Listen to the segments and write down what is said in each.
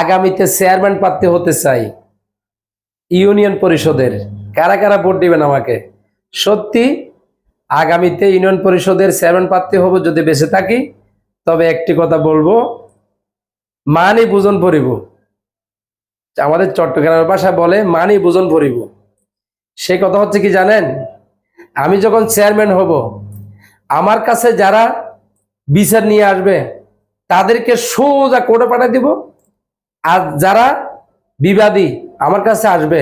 আগামীতে চেয়ারম্যান প্রার্থী হতে চাই ইউনিয়ন পরিষদের। কারা কারা ভোট দিবেন আমাকে? সত্যি, আগামীতে ইউনিয়ন পরিষদের চেয়ারম্যান প্রার্থী হব যদি বেঁচে থাকি, তবে একটি কথা বলব, মানি বুঝন ভরিব। আমাদের চট্টগ্রামের ভাষা বলে মানি বুঝন ভরিব। সে কথা হচ্ছে কি জানেন? আমি যখন চেয়ারম্যান হব, আমার কাছে যারা বিচার নিয়ে আসবে, তাদেরকে সোজা কোর্টে পাঠিয়ে দিব। আর যারা বিবাদী আমার কাছে আসবে,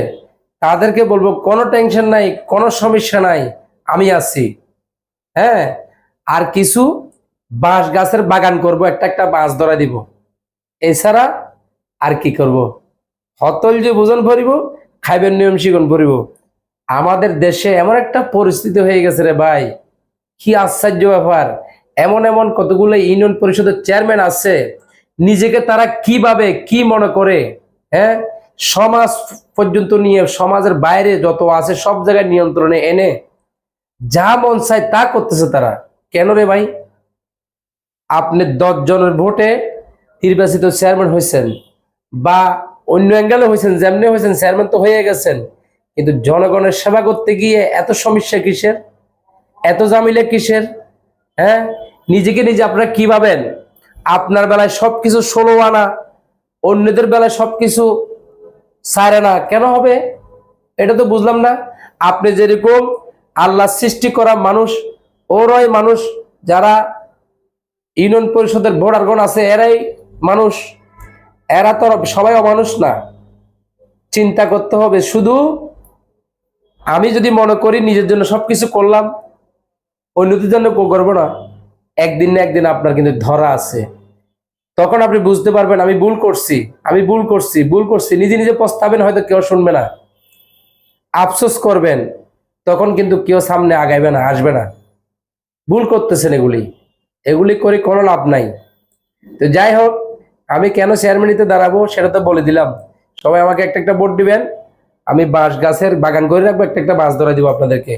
তাদেরকে বলব, কোনো টেনশন নাই, কোনো সমস্যা নাই, আমি আছি। হ্যাঁ? আর কিছু বাঁশ গাছের বাগান করব, একটা একটা বাঁশ ধরা দিব। এছাড়া আর কি করব? হতল যে ভোজন ভরিব, খাইবেন নিয়ম শিখন ভরিব। আমাদের দেশে এমন একটা পরিস্থিতি হয়ে গেছে রে ভাই, কি আশ্চর্য ব্যাপার। এমন এমন কতগুলো ইউনিয়ন পরিষদের চেয়ারম্যান আছে নিজেকে তারা কীভাবে, কি মনে করে হ্যাঁ? সমাজ পর্যন্ত নিয়ে, সমাজের বাইরে যত আছে, সব জায়গায় নিয়ন্ত্রণে এনে যা মন চায় তা করতেছে তারা। কেন রে ভাই? আপনি দশ জনের ভোটে নির্বাচিত চেয়ারম্যান হয়েছেন বা অন্য অ্যাঙ্গেলে হয়েছেন, যেমনি হয়েছেন, চেয়ারম্যান তো হয়ে গেছেন। কিন্তু জনগণের সেবা করতে গিয়ে এত সমস্যা কিসের? এত জামিলে কিসের? হ্যাঁ? নিজেকে নিজে আপনারা কি ভাবেন? আপনার বেলায় সবকিছু ষোলো আনা, অন্যদের বেলায় সবকিছু সারে না কেন হবে? এটা তো বুঝলাম না। আপনি যেরকম আল্লাহ সৃষ্টি করা মানুষ, ওরাই মানুষ, যারা ইউনিয়ন পরিষদের ভোটারগণ আছে, এরাই মানুষ। এরা তো সবাই অমানুষ না। চিন্তা করতে হবে, শুধু আমি যদি মনে করি নিজের জন্য সবকিছু করলাম, অন্যদের জন্য করব না। একদিন না একদিন আপনার কিন্তু ধরা আছে। তখন আপনি বুঝতে পারবেন, আমি ভুল করছি, আমি ভুল করছি ভুল করছি, নিজে নিজে পস্তাবেন, হয়তো কেউ শুনবে না। আফসোস করবেন, তখন কিন্তু কেউ সামনে আগাইবে না, আসবে না। ভুল করতেছেন এগুলি। এগুলি করে কোনো লাভ নাই। তো যাই হোক, আমি কেন চেয়ারম্যানিতে দাঁড়াবো সেটা তো বলে দিলাম। সবাই আমাকে একটা একটা ভোট দিবেন। আমি বাঁশ গাছের বাগান করে রাখব, একটা একটা বাঁশ ধরে দিব আপনাদেরকে।